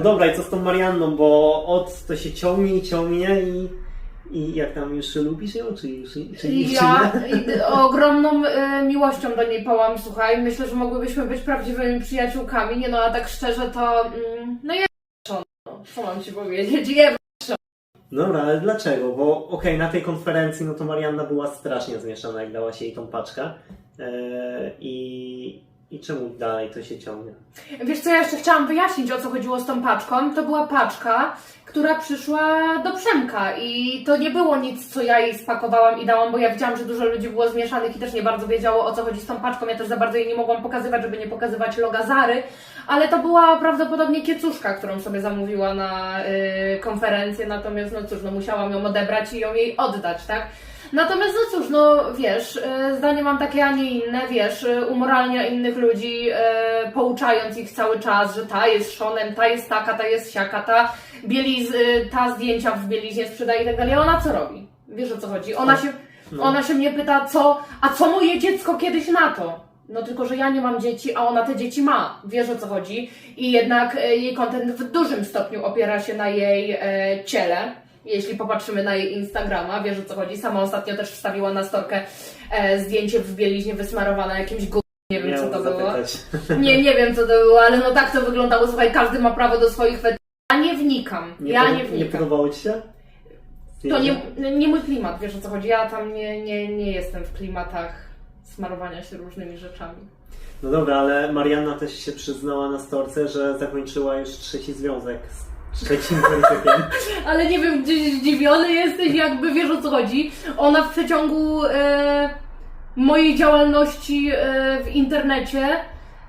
No dobra, i co z tą Marianną, bo od to się ciągnie i ciągnie i, i jak tam już lubisz ją, czy już, czy I ja i- ogromną y, miłością do niej pałam, słuchaj. Myślę, że mogłybyśmy być prawdziwymi przyjaciółkami. Nie no, a tak szczerze to. Mm, no ja no, co mam ci powiedzieć? Je Dobra, ale dlaczego? Bo okej, na tej konferencji no to Marianna była strasznie zmieszana, jak dała się jej tą paczkę. Eee, i, I czemu dalej to się ciągnie? Wiesz co, ja jeszcze chciałam wyjaśnić, o co chodziło z tą paczką. To była paczka, która przyszła do Przemka i to nie było nic, co ja jej spakowałam i dałam, bo ja widziałam, że dużo ludzi było zmieszanych i też nie bardzo wiedziało, o co chodzi z tą paczką. Ja też za bardzo jej nie mogłam pokazywać, żeby nie pokazywać loga Zary, ale to była prawdopodobnie kiecuszka, którą sobie zamówiła na y, konferencję, natomiast no cóż, no musiałam ją odebrać i ją jej oddać, tak? Natomiast no cóż, no wiesz, y, zdanie mam takie, a nie inne, wiesz, y, umoralnia innych ludzi, y, pouczając ich cały czas, że ta jest szonem, ta jest taka, ta jest siaka, ta bieliz, ta zdjęcia w bieliźnie sprzedaje i tak dalej. A Ona co robi? Wiesz o co chodzi? Ona się, No. ona się mnie pyta, co, a co moje dziecko kiedyś na to? No tylko, że ja nie mam dzieci, a ona te dzieci ma. Wiesz o co chodzi? I jednak e, jej content w dużym stopniu opiera się na jej e, ciele. Jeśli popatrzymy na jej Instagrama, wiesz o co chodzi. Sama ostatnio też wstawiła na storkę e, zdjęcie w bieliźnie wysmarowane jakimś gó... Nie wiem, co to było. zapytać. Nie, nie wiem, co to było, ale no tak to wyglądało. Słuchaj, każdy ma prawo do swoich fetyszy. Ja nie wnikam. Nie, ja nie nie wnikam. podobało Ci się? To nie, nie mój klimat, wiesz o co chodzi. Ja tam nie, nie, nie jestem w klimatach smarowania się różnymi rzeczami. No dobra, ale Marianna też się przyznała na storce, że zakończyła już trzeci związek z trzecim. Ale nie wiem, gdzieś zdziwiony jesteś, jakby wiesz o co chodzi. Ona w przeciągu e, mojej działalności e, w internecie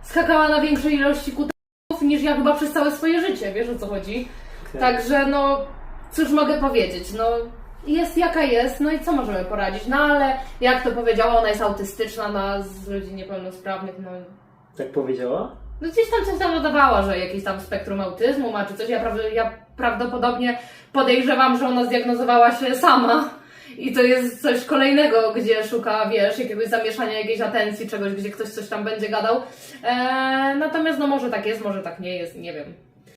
skakała na większej ilości kutasów niż ja chyba przez całe swoje życie, wiesz o co chodzi. Także no, cóż mogę powiedzieć, no jest jaka jest, no i co możemy poradzić, no ale jak to powiedziała, ona jest autystyczna, na z ludzi niepełnosprawnych, no Tak powiedziała? No gdzieś tam coś tam dodawała, że jakieś tam spektrum autyzmu ma czy coś. Ja, ja prawdopodobnie podejrzewam, że ona zdiagnozowała się sama. I to jest coś kolejnego, gdzie szuka, wiesz, jakiegoś zamieszania, jakiejś atencji, czegoś, gdzie ktoś coś tam będzie gadał. Eee, natomiast no może tak jest, może tak nie jest, nie wiem.